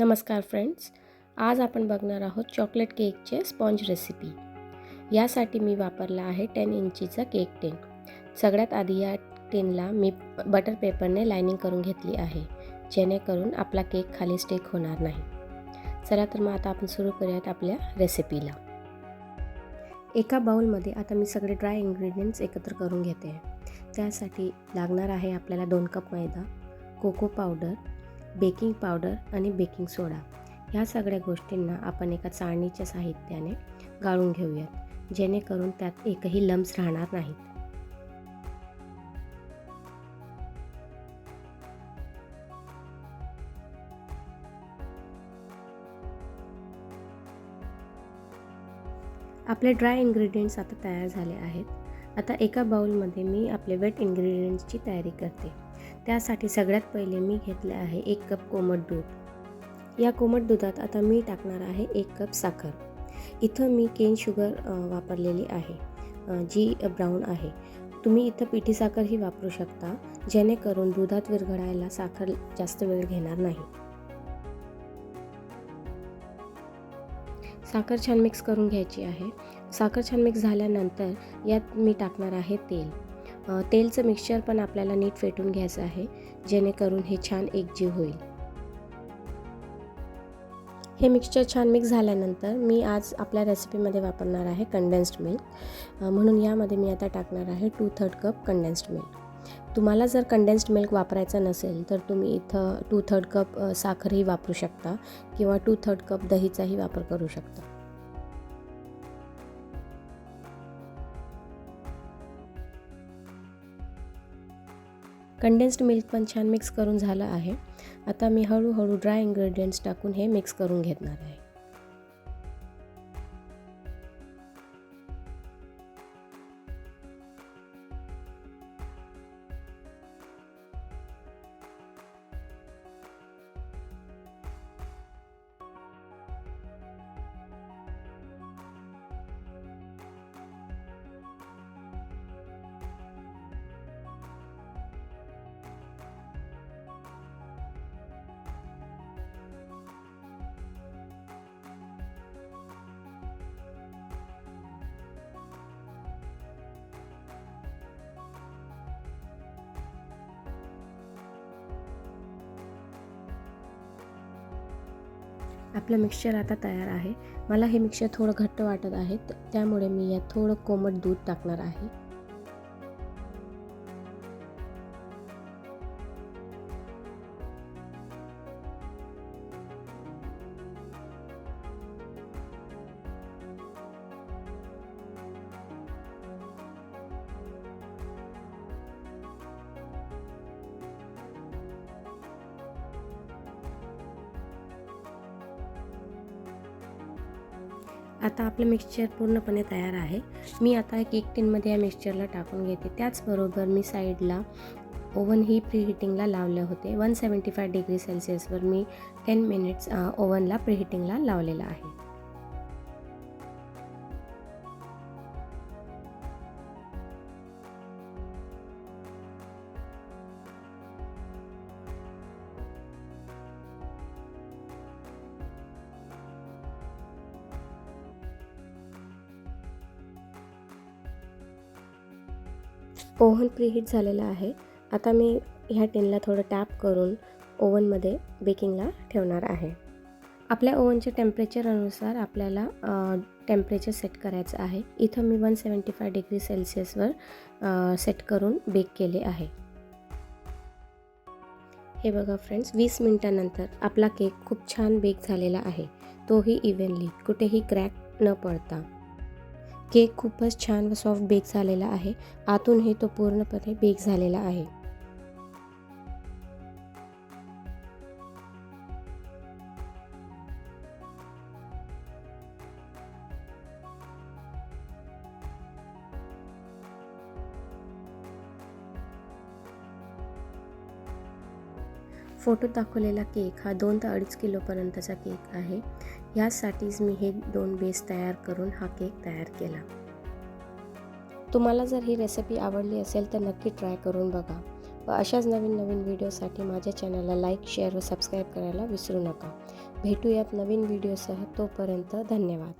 नमस्कार फ्रेंड्स आज आपण बघणार आहोत चॉकलेट केकचे स्पॉन्ज रेसिपी. यासाठी मी वापरला आहे टेन इंचीचा केक टेन. सगळ्यात आधी या टेनला मी बटर पेपरने लायनिंग करून घेतली आहे जेणेकरून आपला केक खाली स्टेक होणार नाही. चला तर मग आता आपण सुरू करूयात आपल्या रेसिपीला. एका बाउलमध्ये आता मी सगळे ड्राय इन्ग्रेडियंट्स एकत्र करून घेते. आहे त्यासाठी लागणार आहे आपल्याला दोन कप मैदा कोको पावडर बेकिंग पावडर आणि बेकिंग सोडा ह्या सगळ्या गोष्टींना आपण एका चाळणीच्या साहित्याने गाळून घेऊयात जेणेकरून त्यात एकही लम्स राहणार नाहीत. आपले ड्राय इन्ग्रेडियंट्स आता तयार झाले आहेत. आता एका बाउलमध्ये मी आपले वेट इन्ग्रेडियंट्सची तयारी करते. त्यासाठी सगळ्यात पहिले मी घेतले आहे एक कप कोमट दूध. या कोमट दुधात आता मी टाकणार आहे एक कप साखर. इथं मी केन शुगर वापरलेली आहे जी ब्राऊन आहे. तुम्ही इथं पिठी साखरही वापरू शकता जेणेकरून दुधात विरघळायला साखर जास्त वेळ घेणार नाही. साखर छान मिक्स करून घ्यायची आहे. साखर छान मिक्स झाल्यानंतर यात मी टाकणार आहे तेल. तेलचं मिक्सचर पण आपल्याला नीट फेटून घ्यायचं आहे जेणेकरून हे छान एकजीव होईल. हे मिक्सचर छान मिक्स झाल्यानंतर मी आज आपल्या रेसिपीमध्ये वापरणार आहे कंडेन्स्ड मिल्क म्हणून यामध्ये मी आता टाकणार आहे two third cup condensed milk तुम्हाला जर कंडेन्स्ड मिल्क वापरायचं नसेल तर तुम्ही इथं टू थर्ड कप साखरही वापरू शकता किंवा टू थर्ड कप दहीचाही वापर करू शकता. कंडेन्स्ड मिल्क पण छान मिक्स करून झालं आहे. आता मी हळूहळू ड्राय इन्ग्रेडियंट्स टाकून हे मिक्स करून घेणार आहे. आपलं मिक्सचर आता तयार आहे. मला हे मिक्सचर थोडं घट्ट वाटत आहे त्यामुळे मी यात थोडं कोमट दूध टाकणार आहे. आता आपलं मिक्सचर पूर्णपणे तयार आहे. मी आता एक टिनमध्ये या मिक्सचरला टाकून घेते. त्याचबरोबर मी साईडला ओव्हन ही प्रीहिटिंगला लावले होते. वन सेवन्टी फाय डिग्री सेल्सिअसवर मी टेन मिनिट्स ओव्हनला प्रीहिटिंगला लावलेला आहे. ओव्हन प्रीहीट झालेला आहे. आता मी ह्या टिनला थोडं टॅप करून ओव्हनमध्ये बेकिंगला ठेवणार आहे. आपल्या ओव्हनच्या टेम्परेचरनुसार आपल्याला टेम्परेचर सेट करायचं आहे. इथं मी वन सेवन्टी फाय डिग्री सेल्सिअसवर सेट करून बेक केले आहे. हे बघा फ्रेंड्स वीस मिनटानंतर आपला केक खूप छान बेक झालेला आहे. तोही इव्हनली कुठेही क्रॅक न पडता. केक खूपच छान व सॉफ्ट बेक झालेला आहे. आतूनही तो पूर्णपणे बेक झालेला आहे. फोटोत दाखवलेला केक हा दोन ते अडीच किलोपर्यंतचा केक आहे. यासाठीच मी हे दोन बेस तयार करून हा केक तयार केला. तुम्हाला जर ही रेसिपी आवडली असेल तर नक्की ट्राय करून बघा व अशाच नवीन नवीन व्हिडिओसाठी माझ्या चॅनलला लाईक शेअर व सबस्क्राईब करायला विसरू नका. भेटूयात नवीन व्हिडिओसह तोपर्यंत धन्यवाद.